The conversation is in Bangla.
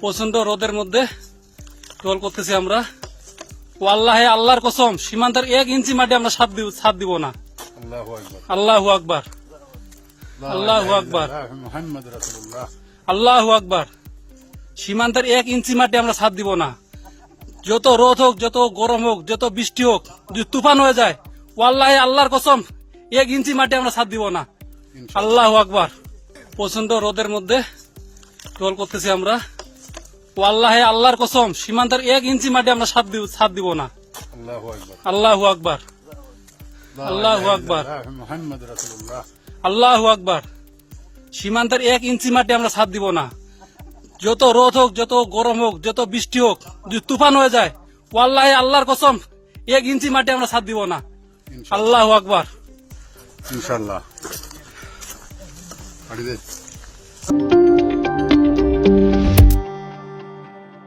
প্রচণ্ড রোদের মধ্যে টোল করতেছি আমরা। আল্লাহে আল্লাহর কসম সীমান্তের এক ইঞ্চি মাটি আমরা সাথ দিব সাথ দিব না। আল্লাহু আকবার। আল্লাহু আকবার। আল্লাহু আকবার। সীমান্তের এক ইঞ্চি মাটি আমরা সাথ দিব না। যত রোদ হোক যত গরম হোক যত বৃষ্টি হোক যদি তুফান হয়ে যায় ও আল্লাহে আল্লাহর কসম এক ইঞ্চি মাটি আমরা সাথ দিব না। আল্লাহু আকবার। প্রচণ্ড রোদের মধ্যে টোল করতেছি আমরা। আল্লাহে আল্লাহর কসম সীমান্তের এক ইঞ্চি মাটি আমরা সাথ দিব সাথ দিব না। আল্লাহু আকবার। আল্লাহু আকবার। আল্লাহু আকবার। সীমান্তের এক ইঞ্চি মাটি আমরা সাথ দিব না। যত রোদ হোক যত গরম হোক যত বৃষ্টি হোক যদি তুফান হয়ে যায় ও আল্লাহে আল্লাহর কসম এক ইঞ্চি মাটি আমরা সাথ দিব না। আল্লাহু আকবার। あれです